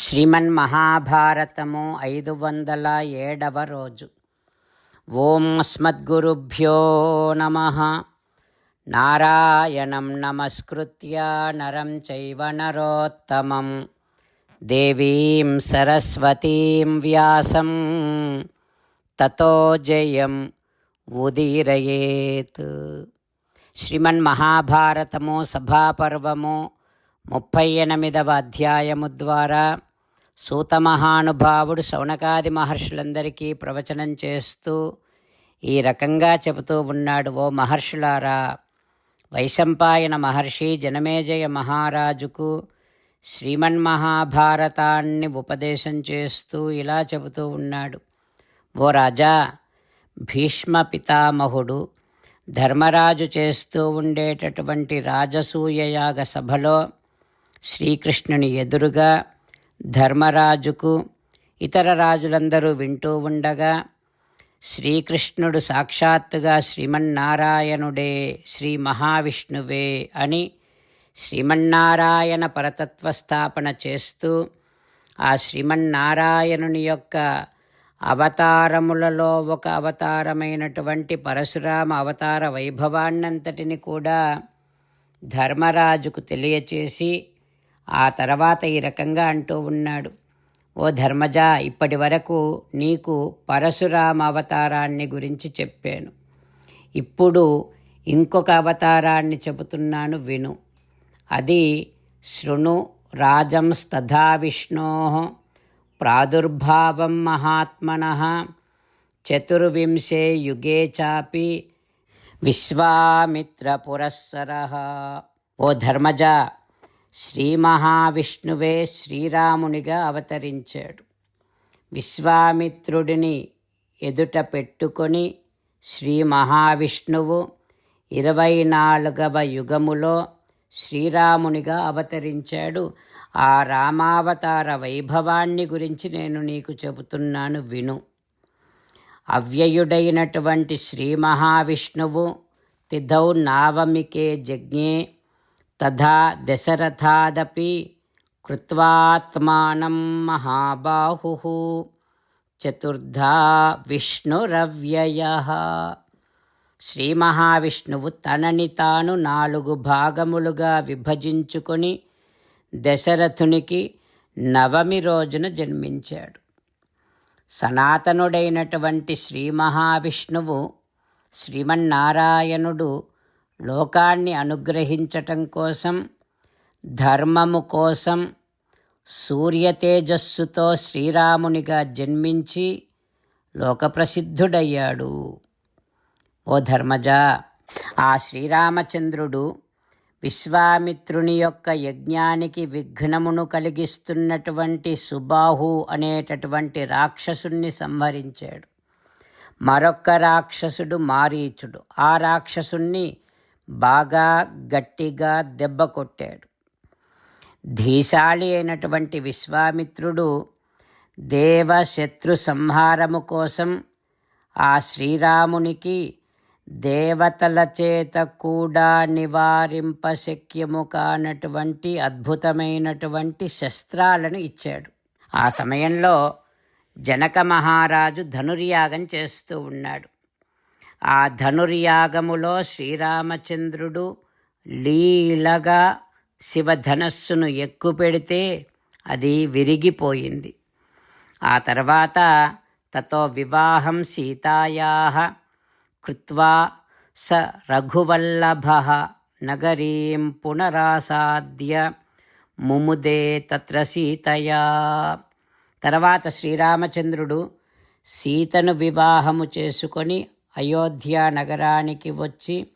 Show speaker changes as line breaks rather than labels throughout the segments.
శ్రీమన్మహాభారతము ఐదు వందల ఏడవ రోజు. ఓం అస్మద్గురుభ్యో నమ. నారాయణం నమస్కృత్య నరం చైవ నరోత్తమం. దేవీం సరస్వతీం వ్యాసం. తతో జయం ఉదీరయేత్. శ్రీమన్మహాభారతము సభాపర్వము ముప్పై ఎనిమిదవ అధ్యాయము ద్వారా సూతమహానుభావుడు శౌనకాది మహర్షులందరికీ ప్రవచనం చేస్తూ ఈ రకంగా చెబుతూ ఉన్నాడు ఓ మహర్షులారా వైశంపాయన మహర్షి జనమేజయ మహారాజుకు శ్రీమన్మహాభారతాన్ని ఉపదేశం చేస్తూ ఇలా చెబుతూ ఉన్నాడు. ఓ రాజా భీష్మ పితామహుడు ధర్మరాజు చేస్తూ ఉండేటటువంటి రాజసూయయాగ సభలో శ్రీకృష్ణుని ఎదురుగా ధర్మరాజుకు ఇతర రాజులందరూ వింటూ ఉండగా శ్రీకృష్ణుడు సాక్షాత్తుగా శ్రీమన్నారాయణుడే శ్రీ మహావిష్ణువే అని శ్రీమన్నారాయణ పరతత్వ స్థాపన చేస్తూ ఆ శ్రీమన్నారాయణుని యొక్క అవతారములలో ఒక అవతారమైనటువంటి పరశురామ అవతార వైభవాన్నంతటిని కూడా ధర్మరాజుకు తెలియచేసి ఆ తర్వాత ఈ రకంగా అంటూ ఉన్నాడు. ఓ ధర్మజ ఇప్పటి వరకు నీకు పరశురామ అవతారాన్ని గురించి చెప్పాను. ఇప్పుడు ఇంకొక అవతారాన్ని చెబుతున్నాను విను. అది శృణు రాజంస్తథా విష్ణో ప్రాదుర్భావం మహాత్మన చతుర్వింశే యుగే చాపి విశ్వామిత్ర పురస్సర. ఓ ధర్మజ శ్రీ మహావిష్ణువే శ్రీరామునిగా అవతరించాడు. విశ్వామిత్రుడిని ఎదుట పెట్టుకొని శ్రీ మహావిష్ణువు ఇరవై నాలుగవ యుగములో శ్రీరామునిగా అవతరించాడు. ఆ రామావతార వైభవాన్ని గురించి నేను నీకు చెబుతున్నాను విను. అవ్యయుడైనటువంటి శ్రీ మహావిష్ణువు తిథౌ నావమికే జజ్ఞే తథా దశరథాదపి కృత్వాత్మానం మహాబాహు చతుర్ధా విష్ణురవ్యయ. శ్రీ మహావిష్ణువు తనని తాను నాలుగు భాగములుగా విభజించుకొని దశరథునికి నవమి రోజున జన్మించాడు. సనాతనుడైనటువంటి శ్రీ మహావిష్ణువు శ్రీమన్నారాయణుడు లోకాన్ని అనుగ్రహించటం కోసం ధర్మము కోసం సూర్యతేజస్సుతో శ్రీరామునిగా జన్మించి లోకప్రసిద్ధుడయ్యాడు. ఓ ధర్మజ ఆ శ్రీరామచంద్రుడు విశ్వామిత్రుని యొక్క యజ్ఞానికి విఘ్నమును కలిగిస్తున్నటువంటి సుబాహు అనేటటువంటి రాక్షసుణ్ణి సంహరించాడు. మరొక్క రాక్షసుడు మారీచుడు. ఆ రాక్షసుణ్ణి బాగా గట్టిగా దెబ్బ కొట్టాడు. ధీశాలి అయినటువంటి విశ్వామిత్రుడు దేవశత్రు సంహారము కోసం ఆ శ్రీరామునికి దేవతల చేత కూడా నివారింపశక్యము కానటువంటి అద్భుతమైనటువంటి శస్త్రాలను ఇచ్చాడు. ఆ సమయంలో జనక మహారాజు ధనుర్యాగం చేస్తూ ఉన్నాడు. ఆ ధనుర్యాగములో శ్రీరామచంద్రుడు లీలగా శివధనస్సును ఎక్కుపెడితే అది విరిగిపోయింది. ఆ తర్వాత తతో వివాహం సీతాయా కృత్వా స రఘువల్లభ నగరీం పునరాసాద్య ముముదే తత్ర సీతయా. తర్వాత శ్రీరామచంద్రుడు సీతను వివాహము చేసుకొని అయోధ్య నగరానికి వచ్చి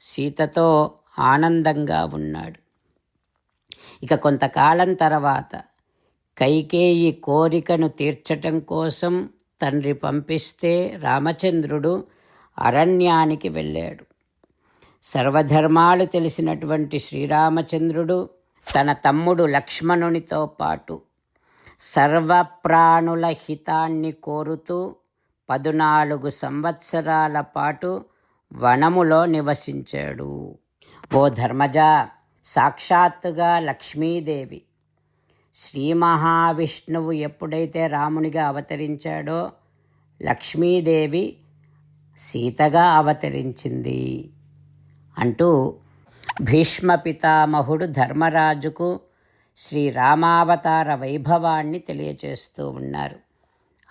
సీతతో ఆనందంగా ఉన్నాడు. ఇక కొంతకాలం తర్వాత కైకేయి కోరికను తీర్చటం కోసం తండ్రి పంపిస్తే రామచంద్రుడు అరణ్యానికి వెళ్ళాడు. సర్వధర్మాలు తెలిసినటువంటి శ్రీరామచంద్రుడు తన తమ్ముడు లక్ష్మణునితో పాటు సర్వప్రాణుల హితాన్ని కోరుతూ పదునాలుగు సంవత్సరాల పాటు వనములో నివసించాడు. ఓ ధర్మజ సాక్షాత్తుగా లక్ష్మీదేవి శ్రీ మహావిష్ణువు ఎప్పుడైతే రామునిగా అవతరించాడో లక్ష్మీదేవి సీతగా అవతరించింది. అంటూ భీష్మ పితామహుడు ధర్మరాజుకు శ్రీరామావతార వైభవాన్ని తెలియచేస్తూ ఉన్నారు.